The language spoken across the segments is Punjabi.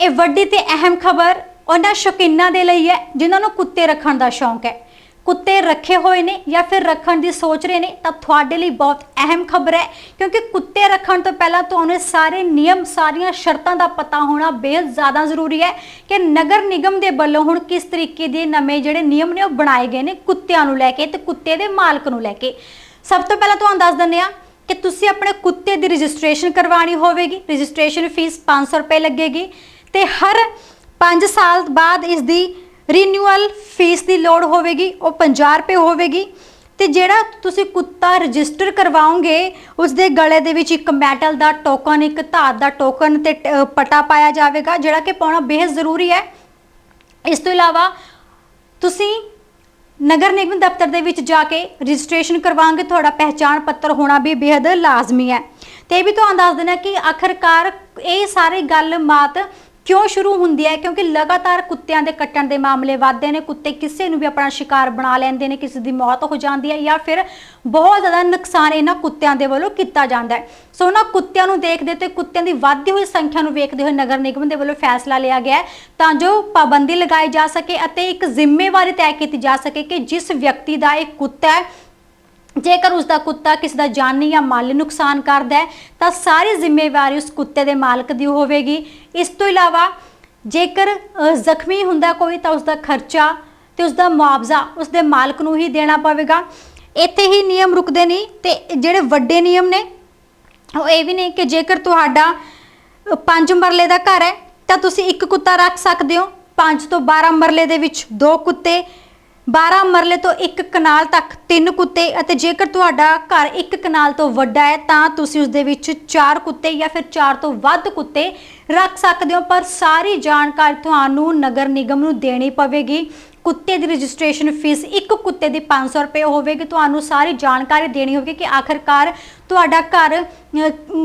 ਇਹ ਵੱਡੀ ਤੇ ਅਹਿਮ ਖਬਰ ਉਹਨਾਂ ਸ਼ੌਕੀਨਾਂ ਦੇ ਲਈ ਹੈ, ਜਿਨ੍ਹਾਂ ਨੂੰ ਕੁੱਤੇ ਰੱਖਣ ਦਾ ਸ਼ੌਂਕ ਹੈ। ਕੁੱਤੇ ਰੱਖੇ ਹੋਏ ਨੇ ਜਾਂ ਫਿਰ ਰੱਖਣ ਦੀ ਸੋਚ ਰਹੇ ਨੇ, ਤਾਂ ਤੁਹਾਡੇ ਲਈ ਬਹੁਤ ਅਹਿਮ ਖਬਰ ਹੈ, ਕਿਉਂਕਿ ਕੁੱਤੇ ਰੱਖਣ ਤੋਂ ਪਹਿਲਾਂ ਤੁਹਾਨੂੰ ਸਾਰੇ ਨਿਯਮ, ਸਾਰੀਆਂ ਸ਼ਰਤਾਂ ਦਾ ਪਤਾ ਹੋਣਾ ਬੇਹੱਦ ਜ਼ਿਆਦਾ ਜ਼ਰੂਰੀ ਹੈ ਕਿ ਨਗਰ ਨਿਗਮ ਦੇ ਵੱਲੋਂ ਹੁਣ ਕਿਸ ਤਰੀਕੇ ਦੇ ਨਵੇਂ ਜਿਹੜੇ ਨਿਯਮ ਨੇ ਉਹ ਬਣਾਏ ਗਏ ਨੇ ਕੁੱਤਿਆਂ ਨੂੰ ਲੈ ਕੇ ਤੇ ਕੁੱਤੇ ਦੇ ਮਾਲਕ ਨੂੰ ਲੈ ਕੇ। ਸਭ ਤੋਂ ਪਹਿਲਾਂ ਤੁਹਾਨੂੰ ਦੱਸ ਦਿੰਦੇ ਆ ਕਿ ਤੁਸੀਂ ਆਪਣੇ ਕੁੱਤੇ ਦੀ ਰਜਿਸਟ੍ਰੇਸ਼ਨ ਕਰਵਾਉਣੀ ਹੋਵੇਗੀ। ਰਜਿਸਟ੍ਰੇਸ਼ਨ ਫੀਸ 500 ਰੁਪਏ ਲੱਗੇਗੀ। ਤੇ ਹਰ 5 ਸਾਲ ਬਾਅਦ ਇਸ ਦੀ ਰੀਨਿਊਅਲ ਫੀਸ ਦੀ ਲੋੜ ਹੋਵੇਗੀ, ਉਹ 50 ਰੁਪਏ ਹੋਵੇਗੀ ਤੇ ਜਿਹੜਾ ਤੁਸੀਂ ਕੁੱਤਾ ਰਜਿਸਟਰ ਕਰਵਾਓਗੇ ਉਸ ਦੇ ਗਲੇ ਦੇ ਵਿੱਚ ਇੱਕ ਮੈਟਲ ਦਾ ਟੋਕਨ ਇੱਕ ਧਾਤ ਦਾ ਟੋਕਨ ਤੇ ਪਟਾ ਪਾਇਆ ਜਾਵੇਗਾ, ਜਿਹੜਾ ਕਿ ਪਾਉਣਾ ਬੇਹੱਦ ਜ਼ਰੂਰੀ ਹੈ। ਇਸ ਤੋਂ ਇਲਾਵਾ ਤੁਸੀਂ ਨਗਰ ਨਿਗਮ ਦਫ਼ਤਰ ਦੇ ਵਿੱਚ ਜਾ ਕੇ ਰਜਿਸਟ੍ਰੇਸ਼ਨ ਕਰਵਾਉਂਗੇ ਤੁਹਾਡਾ ਪਹਿਚਾਣ ਪੱਤਰ ਹੋਣਾ ਵੀ ਬੇਹੱਦ ਲਾਜ਼ਮੀ ਹੈ। ਤੇ ਇਹ ਵੀ ਤੁਹਾਨੂੰ ਦੱਸ ਦੇਣਾ ਕਿ ਆਖਰਕਾਰ ਇਹ ਸਾਰੀ ਗੱਲ ਮਾਤ ਕਿਉਂ ਸ਼ੁਰੂ ਹੁੰਦੀ ਹੈ? ਕਿਉਂਕਿ ਲਗਾਤਾਰ ਕੁੱਤਿਆਂ ਦੇ ਕੱਟਣ ਦੇ ਮਾਮਲੇ ਵੱਧਦੇ ਨੇ, ਕੁੱਤੇ ਕਿਸੇ ਨੂੰ ਵੀ ਆਪਣਾ ਸ਼ਿਕਾਰ ਬਣਾ ਲੈਂਦੇ ਨੇ, ਕਿਸੇ ਦੀ ਮੌਤ ਹੋ ਜਾਂਦੀ ਹੈ ਜਾਂ ਫਿਰ ਬਹੁਤ ਜ਼ਿਆਦਾ ਨੁਕਸਾਨ ਇਹਨਾਂ ਕੁੱਤਿਆਂ ਦੇ ਵੱਲੋਂ ਕੀਤਾ ਜਾਂਦਾ ਹੈ। ਸੋ ਉਹਨਾਂ ਕੁੱਤਿਆਂ ਨੂੰ ਦੇਖਦੇ ਤੇ ਕੁੱਤਿਆਂ ਦੀ ਵੱਧਦੀ ਹੋਈ ਸੰਖਿਆ ਨੂੰ ਵੇਖਦੇ ਹੋਏ ਨਗਰ ਨਿਗਮ ਦੇ ਵੱਲੋਂ ਫੈਸਲਾ ਲਿਆ ਗਿਆ ਤਾਂ ਜੋ ਪਾਬੰਦੀ ਲਗਾਈ ਜਾ ਸਕੇ ਅਤੇ ਇੱਕ ਜ਼ਿੰਮੇਵਾਰੀ ਤੈਅ ਕੀਤੀ ਜਾ ਸਕੇ ਕਿ ਜਿਸ ਵਿਅਕਤੀ ਦਾ ਇਹ ਕੁੱਤਾ ਹੈ ਜੇਕਰ ਉਸ ਦਾ ਕੁੱਤਾ ਕਿਸੇ ਦਾ ਜਾਨੀ ਜਾਂ ਮਾਲੀ ਨੁਕਸਾਨ ਕਰਦਾ ਹੈ ਤਾਂ ਸਾਰੀ ਜ਼ਿੰਮੇਵਾਰੀ ਉਸ ਕੁੱਤੇ ਦੇ ਮਾਲਕ ਦੀ ਹੋਵੇਗੀ। ਇਸ ਤੋਂ ਇਲਾਵਾ ਜੇਕਰ ਜ਼ਖਮੀ ਹੁੰਦਾ ਕੋਈ ਤਾਂ ਉਸ ਦਾ ਖਰਚਾ ਤੇ ਉਸ ਦਾ ਮੁਆਵਜ਼ਾ ਉਸ ਦੇ ਮਾਲਕ ਨੂੰ ਹੀ ਦੇਣਾ ਪਵੇਗਾ। ਇੱਥੇ ਹੀ ਨਿਯਮ ਰੁਕਦੇ ਨਹੀਂ ਤੇ ਜਿਹੜੇ ਵੱਡੇ ਨਿਯਮ ਨੇ ਉਹ ਇਹ ਵੀ ਨੇ ਕਿ ਜੇਕਰ ਤੁਹਾਡਾ ਅ, ਪੰਜ ਮਰਲੇ ਦਾ ਘਰ ਹੈ ਤਾਂ ਤੁਸੀਂ ਇੱਕ ਕੁੱਤਾ ਰੱਖ ਸਕਦੇ ਹੋ। 5 ਤੋਂ 12 ਮਰਲੇ ਦੇ ਵਿੱਚ ਦੋ ਕੁੱਤੇ 12 ਮਰਲੇ ਤੋਂ ਇੱਕ ਕਨਾਲ ਤੱਕ ਤਿੰਨ ਕੁੱਤੇ ਅਤੇ ਜੇਕਰ ਤੁਹਾਡਾ ਘਰ ਇੱਕ ਕਨਾਲ ਤੋਂ ਵੱਡਾ ਹੈ, ਤਾਂ ਤੁਸੀਂ ਉਸ ਦੇ ਵਿੱਚ ਚਾਰ ਕੁੱਤੇ ਜਾਂ ਫਿਰ ਚਾਰ ਤੋਂ ਵੱਧ ਕੁੱਤੇ ਰੱਖ ਸਕਦੇ ਹੋ। ਪਰ ਸਾਰੀ ਜਾਣਕਾਰੀ ਤੁਹਾਨੂੰ ਨਗਰ ਨਿਗਮ ਨੂੰ ਦੇਣੀ ਪਵੇਗੀ। ਕੁੱਤੇ ਦੀ ਰਜਿਸਟ੍ਰੇਸ਼ਨ ਫੀਸ ਇੱਕ ਕੁੱਤੇ ਦੀ 500 ਰੁਪਏ ਹੋਵੇਗੀ। ਤੁਹਾਨੂੰ ਸਾਰੀ ਜਾਣਕਾਰੀ ਦੇਣੀ ਹੋਵੇਗੀ ਕਿ ਆਖਰਕਾਰ ਤੁਹਾਡਾ ਘਰ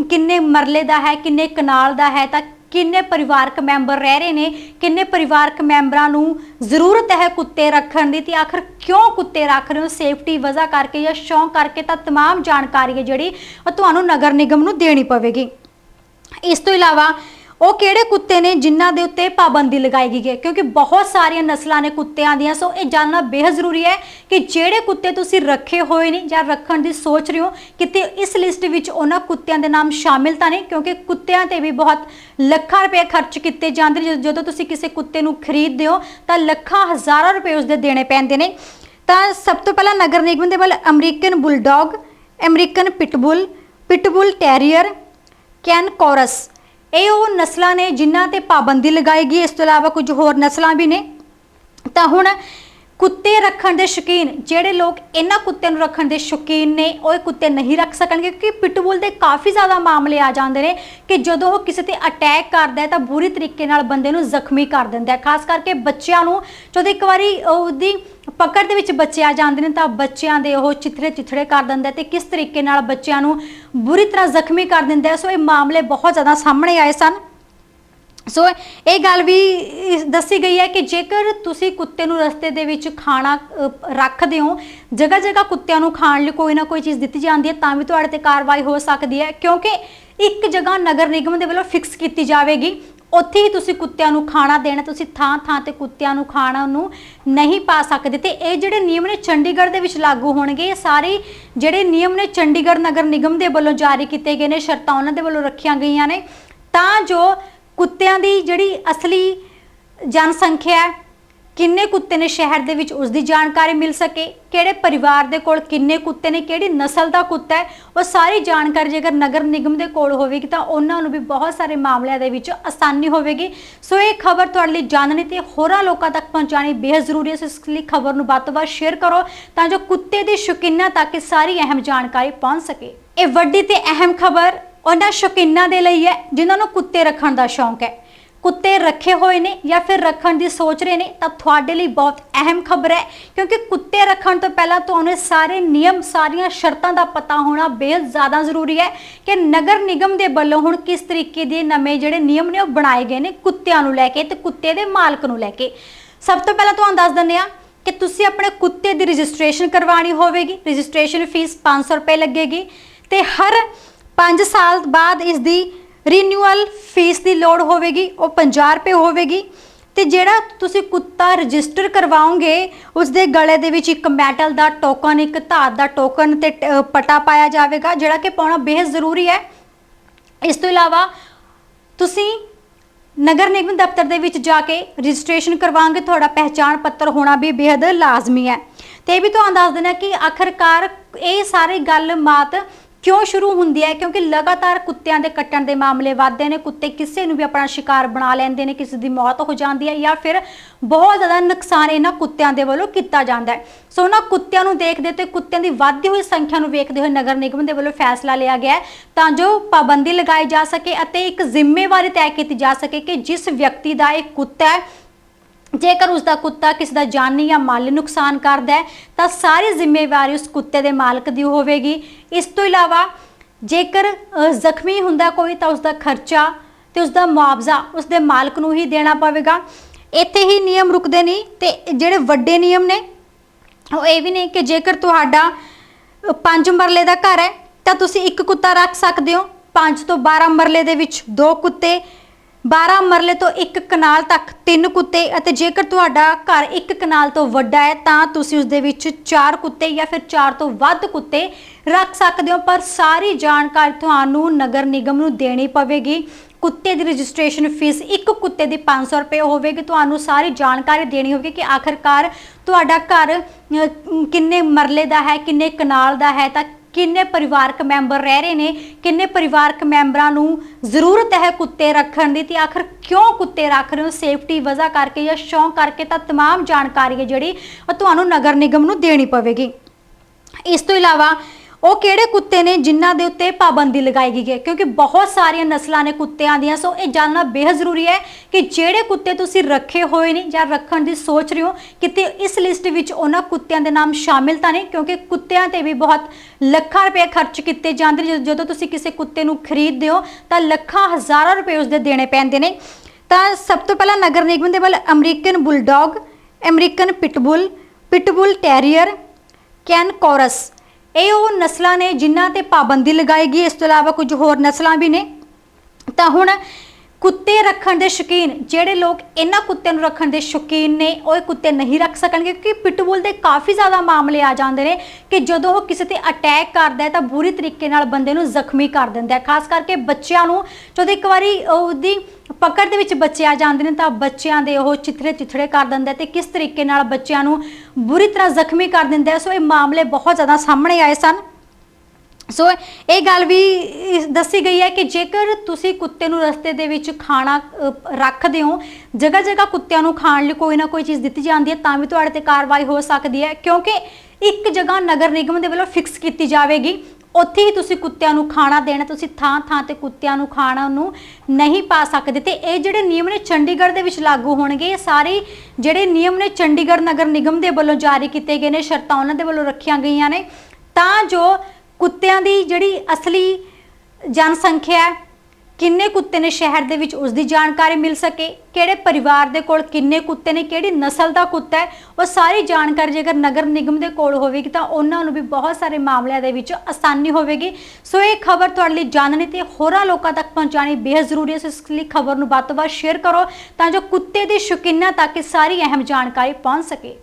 ਕਿੰਨੇ ਮਰਲੇ ਦਾ ਹੈ, ਕਿੰਨੇ ਕਨਾਲ ਦਾ ਹੈ, ਤਾਂ ਕਿੰਨੇ ਪਰਿਵਾਰਕ ਮੈਂਬਰ ਰਹਿ ਰਹੇ ਨੇ ਕਿੰਨੇ ਪਰਿਵਾਰਕ ਮੈਂਬਰਾਂ ਨੂੰ ਜ਼ਰੂਰਤ ਹੈ ਕੁੱਤੇ ਰੱਖਣ ਦੀ ਤੇ ਆਖਰ ਕਿਉਂ ਕੁੱਤੇ ਰੱਖ ਰਹੇ ਹੋ ਸੇਫਟੀ ਵਜ੍ਹਾ ਕਰਕੇ ਜਾਂ ਸ਼ੌਂਕ ਕਰਕੇ ਤਾਂ तमाम ਜਾਣਕਾਰੀ ਹੈ ਜਿਹੜੀ ਉਹ ਤੁਹਾਨੂੰ ਨਗਰ ਨਿਗਮ ਨੂੰ ਦੇਣੀ ਪਵੇਗੀ ਇਸ ਤੋਂ ਇਲਾਵਾ ਉਹ ਕਿਹੜੇ ਕੁੱਤੇ ਨੇ ਜਿਨ੍ਹਾਂ ਦੇ ਉੱਤੇ ਪਾਬੰਦੀ ਲਗਾਈ ਗਈ ਹੈ? ਕਿਉਂਕਿ ਬਹੁਤ ਸਾਰੀਆਂ ਨਸਲਾਂ ਨੇ ਕੁੱਤਿਆਂ ਦੀਆਂ, ਸੋ ਇਹ ਜਾਣਨਾ ਬੇਹੱਦ ਜ਼ਰੂਰੀ ਹੈ ਕਿ ਜਿਹੜੇ ਕੁੱਤੇ ਤੁਸੀਂ ਰੱਖੇ ਹੋਏ ਨੇ ਜਾਂ ਰੱਖਣ ਦੀ ਸੋਚ ਰਹੇ ਹੋ, ਕਿਤੇ ਇਸ ਲਿਸਟ ਵਿੱਚ ਉਹਨਾਂ ਕੁੱਤਿਆਂ ਦੇ ਨਾਮ ਸ਼ਾਮਿਲ ਤਾਂ ਨਹੀਂ? ਕਿਉਂਕਿ ਕੁੱਤਿਆਂ ਤੇ ਵੀ ਬਹੁਤ ਲੱਖਾਂ ਰੁਪਏ ਖਰਚ ਕੀਤੇ ਜਾਂਦੇ ਨੇ। ਜਦੋਂ- ਜਦੋਂ ਤੁਸੀਂ ਕਿਸੇ ਕੁੱਤੇ ਨੂੰ ਖਰੀਦਦੇ ਹੋ, ਤਾਂ ਲੱਖਾਂ ਹਜ਼ਾਰਾਂ ਰੁਪਏ ਉਸਦੇ ਦੇਣੇ ਪੈਂਦੇ ਨੇ। ਤਾਂ ਸਭ ਤੋਂ ਪਹਿਲਾਂ ਨਗਰ ਨਿਗਮ ਦੇ ਵੱਲ American bulldog, American pitbull pitbull terrier, cane corso. ਇਹ ਉਹ ਨਸਲਾਂ ਨੇ ਜਿਨ੍ਹਾਂ ਤੇ ਪਾਬੰਦੀ ਲਗਾਈ ਗਈ, ਇਸ ਤੋਂ ਇਲਾਵਾ ਕੁਝ ਹੋਰ ਨਸਲਾਂ ਵੀ ਨੇ। ਤਾਂ ਹੁਣ ਕੁੱਤੇ ਰੱਖਣ ਦੇ ਸ਼ੌਕੀਨ, ਜਿਹੜੇ ਲੋਕ ਇਹਨਾਂ ਕੁੱਤਿਆਂ ਨੂੰ ਰੱਖਣ ਦੇ ਸ਼ੌਕੀਨ ਨੇ, ਉਹ ਇਹ ਕੁੱਤੇ ਨਹੀਂ ਰੱਖ ਸਕਣਗੇ ਕਿਉਂਕਿ ਪਿਟਬੁਲ ਦੇ ਕਾਫੀ ਜ਼ਿਆਦਾ ਮਾਮਲੇ ਆ ਜਾਂਦੇ ਨੇ ਕਿ ਜਦੋਂ ਉਹ ਕਿਸੇ ਤੇ ਅਟੈਕ ਕਰਦਾ ਹੈ ਤਾਂ ਬੁਰੀ ਤਰੀਕੇ ਨਾਲ ਬੰਦੇ ਨੂੰ ਜ਼ਖਮੀ ਕਰ ਦਿੰਦਾ ਹੈ। ਖਾਸ ਕਰਕੇ ਬੱਚਿਆਂ ਨੂੰ, ਜਦੋਂ ਇੱਕ ਵਾਰੀ ਉਹਦੀ ਪਕੜ ਦੇ ਵਿੱਚ ਬੱਚੇ ਆ ਜਾਂਦੇ ਨੇ ਤਾਂ ਬੱਚਿਆਂ ਦੇ ਉਹ ਚਿਥੜੇ ਚਿਥੜੇ ਕਰ ਦਿੰਦਾ ਹੈ ਤੇ ਕਿਸ ਤਰੀਕੇ ਨਾਲ ਬੱਚਿਆਂ ਨੂੰ ਬੁਰੀ ਤਰ੍ਹਾਂ ਜ਼ਖਮੀ ਕਰ ਦਿੰਦਾ ਸੋ ਇਹ ਮਾਮਲੇ ਬਹੁਤ ਜ਼ਿਆਦਾ ਸਾਹਮਣੇ ਆਏ ਸਨ। ਸੋ ਇਹ ਗੱਲ ਵੀ ਦੱਸੀ ਗਈ ਹੈ ਕਿ ਜੇਕਰ ਤੁਸੀਂ ਕੁੱਤੇ ਨੂੰ ਰਸਤੇ ਦੇ ਵਿੱਚ ਖਾਣਾ ਰੱਖਦੇ ਹੋ ਜਗ੍ਹਾ ਜਗ੍ਹਾ ਕੁੱਤਿਆਂ ਨੂੰ ਖਾਣ ਲਈ ਕੋਈ ਨਾ ਕੋਈ ਚੀਜ਼ ਦਿੱਤੀ ਜਾਂਦੀ ਹੈ, ਤਾਂ ਵੀ ਤੁਹਾਡੇ ਤੇ ਕਾਰਵਾਈ ਹੋ ਸਕਦੀ ਹੈ, ਕਿਉਂਕਿ ਇੱਕ ਜਗ੍ਹਾ ਨਗਰ ਨਿਗਮ ਦੇ ਵੱਲੋਂ ਫਿਕਸ ਕੀਤੀ ਜਾਵੇਗੀ। ਉੱਥੇ ਹੀ ਤੁਸੀਂ ਕੁੱਤਿਆਂ ਨੂੰ ਖਾਣਾ ਦੇਣਾ, ਤੁਸੀਂ ਥਾਂ ਥਾਂ ਤੇ ਕੁੱਤਿਆਂ ਨੂੰ ਖਾਣਾ ਨੂੰ ਨਹੀਂ ਪਾ ਸਕਦੇ ਤੇ ਇਹ ਜਿਹੜੇ ਨਿਯਮ ਨੇ ਚੰਡੀਗੜ੍ਹ ਦੇ ਵਿੱਚ ਲਾਗੂ ਹੋਣਗੇ, ਇਹ ਸਾਰੇ ਜਿਹੜੇ ਨਿਯਮ ਨੇ ਚੰਡੀਗੜ੍ਹ ਨਗਰ ਨਿਗਮ ਦੇ ਵੱਲੋਂ ਜਾਰੀ ਕੀਤੇ ਗਏ ਨੇ, ਸ਼ਰਤਾਂ ਉਹਨਾਂ ਦੇ ਵੱਲੋਂ ਰੱਖੀਆਂ ਗਈਆਂ ਨੇ। ਤਾਂ ਜੋ ਕੁੱਤਿਆਂ ਦੀ ਜਿਹੜੀ ਅਸਲੀ ਜਨਸੰਖਿਆ ਹੈ, ਕਿੰਨੇ ਕੁੱਤੇ ਨੇ ਸ਼ਹਿਰ ਦੇ ਵਿੱਚ ਉਸ ਦੀ ਜਾਣਕਾਰੀ ਮਿਲ ਸਕੇ? ਕਿਹੜੇ ਪਰਿਵਾਰ ਦੇ ਕੋਲ ਕਿੰਨੇ ਕੁੱਤੇ ਨੇ, ਕਿਹੜੀ ਨਸਲ ਦਾ ਕੁੱਤਾ ਹੈ? ਉਹ ਸਾਰੀ ਜਾਣਕਾਰੀ ਜੇਕਰ ਨਗਰ ਨਿਗਮ ਦੇ ਕੋਲ ਹੋਵੇਗੀ ਤਾਂ ਉਹਨਾਂ ਨੂੰ ਵੀ ਬਹੁਤ ਸਾਰੇ ਮਾਮਲਿਆਂ ਦੇ ਵਿੱਚ ਆਸਾਨੀ ਹੋਵੇਗੀ। ਸੋ ਇਹ ਖਬਰ ਤੁਹਾਡੇ ਲਈ ਜਾਣਨੀ ਤੇ ਹੋਰਾਂ ਲੋਕਾਂ ਤੱਕ ਪਹੁੰਚਾਉਣੀ ਬੇਹੱਦ ਜ਼ਰੂਰੀ ਹੈ। ਸੋ ਇਸ ਲਈ ਖਬਰ ਨੂੰ ਵੱਧ ਤੋਂ ਵੱਧ ਸ਼ੇਅਰ ਕਰੋ ਤਾਂ ਜੋ ਕੁੱਤੇ ਦੀ ਸ਼ੌਕੀਨਾਂ ਤੱਕ ਸਾਰੀ ਅਹਿਮ ਜਾਣਕਾਰੀ ਪਹੁੰਚ ਸਕੇ। ਇਹ ਵੱਡੀ ਤੇ ਅਹਿਮ ਖਬਰ ਉਹਨਾਂ ਸ਼ੌਕੀਨਾਂ ਦੇ ਲਈ ਹੈ, ਜਿਨ੍ਹਾਂ ਨੂੰ ਕੁੱਤੇ ਰੱਖਣ ਦਾ ਸ਼ੌਂਕ ਹੈ। ਕੁੱਤੇ ਰੱਖੇ ਹੋਏ ਨੇ ਜਾਂ ਫਿਰ ਰੱਖਣ ਦੀ ਸੋਚ ਰਹੇ ਨੇ, ਤਾਂ ਤੁਹਾਡੇ ਲਈ ਬਹੁਤ ਅਹਿਮ ਖਬਰ ਹੈ, ਕਿਉਂਕਿ ਕੁੱਤੇ ਰੱਖਣ ਤੋਂ ਪਹਿਲਾਂ ਤੁਹਾਨੂੰ ਸਾਰੇ ਨਿਯਮ, ਸਾਰੀਆਂ ਸ਼ਰਤਾਂ ਦਾ ਪਤਾ ਹੋਣਾ ਬੇहद ਜ਼ਿਆਦਾ ਜ਼ਰੂਰੀ ਹੈ ਕਿ ਨਗਰ ਨਿਗਮ ਦੇ ਵੱਲੋਂ ਹੁਣ ਕਿਸ ਤਰੀਕੇ ਦੇ ਨਵੇਂ ਜਿਹੜੇ ਨਿਯਮ ਨੇ ਉਹ ਬਣਾਏ ਗਏ ਨੇ ਕੁੱਤਿਆਂ ਨੂੰ ਲੈ ਕੇ ਤੇ ਕੁੱਤੇ ਦੇ ਮਾਲਕ ਨੂੰ ਲੈ ਕੇ। ਸਭ ਤੋਂ ਪਹਿਲਾਂ ਤੁਹਾਨੂੰ ਦੱਸ ਦਿੰਦੇ ਆ ਕਿ ਤੁਸੀਂ ਆਪਣੇ ਕੁੱਤੇ ਦੀ ਰਜਿਸਟ੍ਰੇਸ਼ਨ ਕਰਵਾਉਣੀ ਹੋਵੇਗੀ। ਰਜਿਸਟ੍ਰੇਸ਼ਨ ਫੀਸ 500 ਰੁਪਏ ਲੱਗੇਗੀ ਤੇ ਹਰ 5 ਸਾਲ ਬਾਅਦ ਇਸ ਦੀ ਰੀਨਿਊਅਲ ਫੀਸ ਦੀ ਲੋੜ ਹੋਵੇਗੀ, ਉਹ 50 ਰੁਪਏ ਹੋਵੇਗੀ ਤੇ ਜਿਹੜਾ ਤੁਸੀਂ ਕੁੱਤਾ ਰਜਿਸਟਰ ਕਰਵਾਓਗੇ ਉਸ ਦੇ ਗਲੇ ਦੇ ਵਿੱਚ ਇੱਕ ਮੈਟਲ ਦਾ ਟੋਕਨ ਇੱਕ ਧਾਤ ਦਾ ਟੋਕਨ ਤੇ ਪਟਾ ਪਾਇਆ ਜਾਵੇਗਾ, ਜਿਹੜਾ ਕਿ ਪਾਉਣਾ ਬੇਹੱਦ ਜ਼ਰੂਰੀ ਹੈ। ਇਸ ਤੋਂ ਇਲਾਵਾ ਤੁਸੀਂ ਨਗਰ ਨਿਗਮ ਦਫ਼ਤਰ ਦੇ ਵਿੱਚ ਜਾ ਕੇ ਰਜਿਸਟ੍ਰੇਸ਼ਨ ਕਰਵਾਓਗੇ, ਤੁਹਾਡਾ ਪਹਿਚਾਣ ਪੱਤਰ ਹੋਣਾ ਵੀ ਬੇਹੱਦ ਲਾਜ਼ਮੀ ਹੈ। ਤੇ ਇਹ ਵੀ ਤੁਹਾਨੂੰ ਦੱਸ ਦਿੰਦਾ ਕਿ ਆਖਰਕਾਰ ਇਹ ਸਾਰੇ ਗੱਲ ਮਾਤ ਕਿਉਂ ਸ਼ੁਰੂ ਹੁੰਦੀ ਹੈ? ਕਿਉਂਕਿ ਲਗਾਤਾਰ ਕੁੱਤਿਆਂ ਦੇ ਕੱਟਣ ਦੇ ਮਾਮਲੇ ਵੱਧਦੇ ਨੇ, ਕੁੱਤੇ ਕਿਸੇ ਨੂੰ ਵੀ ਆਪਣਾ ਸ਼ਿਕਾਰ ਬਣਾ ਲੈਂਦੇ ਨੇ, ਕਿਸੇ ਦੀ ਮੌਤ ਹੋ ਜਾਂਦੀ ਹੈ ਜਾਂ ਫਿਰ ਬਹੁਤ ਜ਼ਿਆਦਾ ਨੁਕਸਾਨ ਇਹਨਾਂ ਕੁੱਤਿਆਂ ਦੇ ਵੱਲੋਂ ਕੀਤਾ ਜਾਂਦਾ ਹੈ। ਸੋ ਉਹਨਾਂ ਕੁੱਤਿਆਂ ਨੂੰ ਦੇਖਦੇ ਤੇ ਕੁੱਤਿਆਂ ਦੀ ਵੱਧਦੀ ਹੋਈ ਸੰਖਿਆ ਨੂੰ ਵੇਖਦੇ ਹੋਏ ਨਗਰ ਨਿਗਮ ਦੇ ਵੱਲੋਂ ਫੈਸਲਾ ਲਿਆ ਗਿਆ ਹੈ ਤਾਂ ਜੋ ਪਾਬੰਦੀ ਲਗਾਈ ਜਾ ਸਕੇ ਅਤੇ ਇੱਕ ਜ਼ਿੰਮੇਵਾਰੀ ਤੈਅ ਕੀਤੀ ਜਾ ਸਕੇ ਕਿ ਜਿਸ ਵਿਅਕਤੀ ਦਾ ਇਹ ਕੁੱਤਾ ਹੈ ਜੇਕਰ ਉਸ ਦਾ ਕੁੱਤਾ ਕਿਸੇ ਦਾ ਜਾਨੀ ਜਾਂ ਮਾਲੀ ਨੁਕਸਾਨ ਕਰਦਾ ਹੈ ਤਾਂ ਸਾਰੀ ਜ਼ਿੰਮੇਵਾਰੀ ਉਸ ਕੁੱਤੇ ਦੇ ਮਾਲਕ ਦੀ ਹੋਵੇਗੀ। ਇਸ ਤੋਂ ਇਲਾਵਾ ਜੇਕਰ ਜ਼ਖਮੀ ਹੁੰਦਾ ਕੋਈ ਤਾਂ ਉਸ ਦਾ ਖਰਚਾ ਤੇ ਉਸ ਦਾ ਮੁਆਵਜ਼ਾ ਉਸ ਦੇ ਮਾਲਕ ਨੂੰ ਹੀ ਦੇਣਾ ਪਵੇਗਾ। ਇੱਥੇ ਹੀ ਨਿਯਮ ਰੁਕਦੇ ਨਹੀਂ ਤੇ ਜਿਹੜੇ ਵੱਡੇ ਨਿਯਮ ਨੇ ਉਹ ਇਹ ਵੀ ਨੇ ਕਿ ਜੇਕਰ ਤੁਹਾਡਾ ਅ, ਪੰਜ ਮਰਲੇ ਦਾ ਘਰ ਹੈ ਤਾਂ ਤੁਸੀਂ ਇੱਕ ਕੁੱਤਾ ਰੱਖ ਸਕਦੇ ਹੋ। 5 ਤੋਂ 12 ਮਰਲੇ ਦੇ ਵਿੱਚ ਦੋ ਕੁੱਤੇ 12 ਮਰਲੇ ਤੋਂ ਇੱਕ ਕਨਾਲ ਤੱਕ ਤਿੰਨ ਕੁੱਤੇ ਅਤੇ ਜੇਕਰ ਤੁਹਾਡਾ ਘਰ ਇੱਕ ਕਨਾਲ ਤੋਂ ਵੱਡਾ ਹੈ, ਤਾਂ ਤੁਸੀਂ ਉਸ ਦੇ ਵਿੱਚ ਚਾਰ ਕੁੱਤੇ ਜਾਂ ਫਿਰ ਚਾਰ ਤੋਂ ਵੱਧ ਕੁੱਤੇ ਰੱਖ ਸਕਦੇ ਹੋ। ਪਰ ਸਾਰੀ ਜਾਣਕਾਰੀ ਤੁਹਾਨੂੰ ਨਗਰ ਨਿਗਮ ਨੂੰ ਦੇਣੀ ਪਵੇਗੀ। ਕੁੱਤੇ ਦੀ ਰਜਿਸਟ੍ਰੇਸ਼ਨ ਫੀਸ ਇੱਕ ਕੁੱਤੇ ਦੀ 500 ਰੁਪਏ ਹੋਵੇਗੀ। ਤੁਹਾਨੂੰ ਸਾਰੀ ਜਾਣਕਾਰੀ ਦੇਣੀ ਹੋਵੇਗੀ ਕਿ ਆਖਰਕਾਰ ਤੁਹਾਡਾ ਘਰ ਕਿੰਨੇ ਮਰਲੇ ਦਾ ਹੈ, ਕਿੰਨੇ ਕਨਾਲ ਦਾ ਹੈ, ਤਾਂ ਕਿੰਨੇ ਪਰਿਵਾਰਕ ਮੈਂਬਰ ਰਹਿ ਰਹੇ ਨੇ ਕਿੰਨੇ ਪਰਿਵਾਰਕ ਮੈਂਬਰਾਂ ਨੂੰ ਜ਼ਰੂਰਤ ਹੈ ਕੁੱਤੇ ਰੱਖਣ ਦੀ ਤੇ ਆਖਰ ਕਿਉਂ ਕੁੱਤੇ ਰੱਖ ਰਹੇ ਹੋ ਸੇਫਟੀ ਵਜ੍ਹਾ ਕਰਕੇ ਜਾਂ ਸ਼ੌਂਕ ਕਰਕੇ ਤਾਂ तमाम ਜਾਣਕਾਰੀ ਹੈ ਜਿਹੜੀ ਉਹ ਤੁਹਾਨੂੰ ਨਗਰ ਨਿਗਮ ਨੂੰ ਦੇਣੀ ਪਵੇਗੀ ਇਸ ਤੋਂ ਇਲਾਵਾ ਉਹ ਕਿਹੜੇ ਕੁੱਤੇ ਨੇ ਜਿਨ੍ਹਾਂ ਦੇ ਉੱਤੇ ਪਾਬੰਦੀ ਲਗਾਈ ਗਈ ਹੈ? ਕਿਉਂਕਿ ਬਹੁਤ ਸਾਰੀਆਂ ਨਸਲਾਂ ਨੇ ਕੁੱਤਿਆਂ ਦੀਆਂ, ਸੋ ਇਹ ਜਾਣਨਾ ਬੇਹੱਦ ਜ਼ਰੂਰੀ ਹੈ ਕਿ ਜਿਹੜੇ ਕੁੱਤੇ ਤੁਸੀਂ ਰੱਖੇ ਹੋਏ ਨੇ ਜਾਂ ਰੱਖਣ ਦੀ ਸੋਚ ਰਹੇ ਹੋ, ਕਿਤੇ ਇਸ ਲਿਸਟ ਵਿੱਚ ਉਹਨਾਂ ਕੁੱਤਿਆਂ ਦੇ ਨਾਮ ਸ਼ਾਮਿਲ ਤਾਂ ਨਹੀਂ? ਕਿਉਂਕਿ ਕੁੱਤਿਆਂ ਤੇ ਵੀ ਬਹੁਤ ਲੱਖਾਂ ਰੁਪਏ ਖਰਚ ਕੀਤੇ ਜਾਂਦੇ ਨੇ। ਜਦੋਂ- ਜਦੋਂ ਤੁਸੀਂ ਕਿਸੇ ਕੁੱਤੇ ਨੂੰ ਖਰੀਦਦੇ ਹੋ, ਤਾਂ ਲੱਖਾਂ ਹਜ਼ਾਰਾਂ ਰੁਪਏ ਉਸਦੇ ਦੇਣੇ ਪੈਂਦੇ ਨੇ। ਤਾਂ ਸਭ ਤੋਂ ਪਹਿਲਾਂ ਨਗਰ ਨਿਗਮ ਦੇ ਵੱਲ American bulldog, American pitbull pitbull terrier, cane corso. ਇਹ ਉਹ ਨਸਲਾਂ ਨੇ ਜਿਨ੍ਹਾਂ ਤੇ ਪਾਬੰਦੀ ਲਗਾਏਗੀ ਇਸ ਤੋਂ ਇਲਾਵਾ ਕੁਝ ਹੋਰ ਨਸਲਾਂ ਵੀ ਨੇ। ਤਾਂ ਹੁਣ ਕੁੱਤੇ ਰੱਖਣ ਦੇ ਸ਼ੌਕੀਨ, ਜਿਹੜੇ ਲੋਕ ਇਹਨਾਂ ਕੁੱਤਿਆਂ ਨੂੰ ਰੱਖਣ ਦੇ ਸ਼ੌਕੀਨ ਨੇ, ਉਹ ਇਹ ਕੁੱਤੇ ਨਹੀਂ ਰੱਖ ਸਕਣਗੇ, ਕਿਉਂਕਿ ਪਿਟਬੁਲ ਦੇ ਕਾਫੀ ਜ਼ਿਆਦਾ ਮਾਮਲੇ ਆ ਜਾਂਦੇ ਨੇ ਕਿ ਜਦੋਂ ਉਹ ਕਿਸੇ ਤੇ ਅਟੈਕ ਕਰਦਾ ਹੈ ਤਾਂ ਬੁਰੀ ਤਰੀਕੇ ਨਾਲ ਬੰਦੇ ਨੂੰ ਜ਼ਖਮੀ ਕਰ ਦਿੰਦਾ ਹੈ। ਖਾਸ ਕਰਕੇ ਬੱਚਿਆਂ ਨੂੰ, ਜਦੋਂ ਇੱਕ ਵਾਰੀ ਉਹਦੀ ਪਕੜ ਦੇ ਵਿੱਚ ਬੱਚੇ ਆ ਜਾਂਦੇ ਨੇ ਤਾਂ ਬੱਚਿਆਂ ਦੇ ਉਹ ਚਿਥੜੇ ਚਿਥੜੇ ਕਰ ਦਿੰਦਾ ਤੇ ਕਿਸ ਤਰੀਕੇ ਨਾਲ ਬੱਚਿਆਂ ਨੂੰ ਬੁਰੀ ਤਰ੍ਹਾਂ ਜ਼ਖਮੀ ਕਰ ਦਿੰਦਾ ਸੋ ਇਹ ਮਾਮਲੇ ਬਹੁਤ ਜ਼ਿਆਦਾ ਸਾਹਮਣੇ ਆਏ ਸਨ। ਸੋ ਇਹ ਗੱਲ ਵੀ ਦੱਸੀ ਗਈ ਹੈ ਕਿ ਜੇਕਰ ਤੁਸੀਂ ਕੁੱਤੇ ਨੂੰ ਰਸਤੇ ਦੇ ਵਿੱਚ ਖਾਣਾ ਰੱਖਦੇ ਹੋ ਜਗ੍ਹਾ ਜਗ੍ਹਾ ਕੁੱਤਿਆਂ ਨੂੰ ਖਾਣ ਲਈ ਕੋਈ ਨਾ ਕੋਈ ਚੀਜ਼ ਦਿੱਤੀ ਜਾਂਦੀ ਹੈ, ਤਾਂ ਵੀ ਤੁਹਾਡੇ ਤੇ ਕਾਰਵਾਈ ਹੋ ਸਕਦੀ ਹੈ, ਕਿਉਂਕਿ ਇੱਕ ਜਗ੍ਹਾ ਨਗਰ ਨਿਗਮ ਦੇ ਵੱਲੋਂ ਫਿਕਸ ਕੀਤੀ ਜਾਵੇਗੀ। ਉੱਥੇ ਹੀ ਤੁਸੀਂ ਕੁੱਤਿਆਂ ਨੂੰ ਖਾਣਾ ਦੇਣਾ, ਤੁਸੀਂ ਥਾਂ ਥਾਂ ਤੇ ਕੁੱਤਿਆਂ ਨੂੰ ਖਾਣਾ ਨੂੰ ਨਹੀਂ ਪਾ ਸਕਦੇ ਤੇ ਇਹ ਜਿਹੜੇ ਨਿਯਮ ਨੇ ਚੰਡੀਗੜ੍ਹ ਦੇ ਵਿੱਚ ਲਾਗੂ ਹੋਣਗੇ, ਇਹ ਸਾਰੇ ਜਿਹੜੇ ਨਿਯਮ ਨੇ ਚੰਡੀਗੜ੍ਹ ਨਗਰ ਨਿਗਮ ਦੇ ਵੱਲੋਂ ਜਾਰੀ ਕੀਤੇ ਗਏ ਨੇ, ਸ਼ਰਤਾਂ ਉਹਨਾਂ ਦੇ ਵੱਲੋਂ ਰੱਖੀਆਂ ਗਈਆਂ ਨੇ। ਤਾਂ ਜੋ ਕੁੱਤਿਆਂ ਦੀ ਜਿਹੜੀ ਅਸਲੀ ਜਨਸੰਖਿਆ ਕਿੰਨੇ ਕੁੱਤੇ ਨੇ ਸ਼ਹਿਰ ਦੇ ਵਿੱਚ ਉਸ ਦੀ ਜਾਣਕਾਰੀ ਮਿਲ ਸਕੇ? ਕਿਹੜੇ ਪਰਿਵਾਰ ਦੇ ਕੋਲ ਕਿੰਨੇ ਕੁੱਤੇ ਨੇ, ਕਿਹੜੀ ਨਸਲ ਦਾ ਕੁੱਤਾ ਹੈ? ਉਹ ਸਾਰੀ ਜਾਣਕਾਰੀ ਜੇਕਰ ਨਗਰ ਨਿਗਮ ਦੇ ਕੋਲ ਹੋਵੇਗੀ ਤਾਂ ਉਹਨਾਂ ਨੂੰ ਵੀ ਬਹੁਤ ਸਾਰੇ ਮਾਮਲਿਆਂ ਦੇ ਵਿੱਚ ਆਸਾਨੀ ਹੋਵੇਗੀ। ਸੋ ਇਹ ਖਬਰ ਤੁਹਾਡੇ ਲਈ ਜਾਣਨੀ ਤੇ ਹੋਰਾਂ ਲੋਕਾਂ ਤੱਕ ਪਹੁੰਚਾਉਣੀ ਬੇਹੱਦ ਜ਼ਰੂਰੀ ਹੈ। ਸੋ ਇਸ ਲਈ ਖਬਰ ਨੂੰ ਵੱਧ ਤੋਂ ਵੱਧ ਸ਼ੇਅਰ ਕਰੋ ਤਾਂ ਜੋ ਕੁੱਤੇ ਦੇ ਸ਼ੌਕੀਨਾਂ ਤੱਕ ਸਾਰੀ ਅਹਿਮ ਜਾਣਕਾਰੀ ਪਹੁੰਚ ਸਕੇ।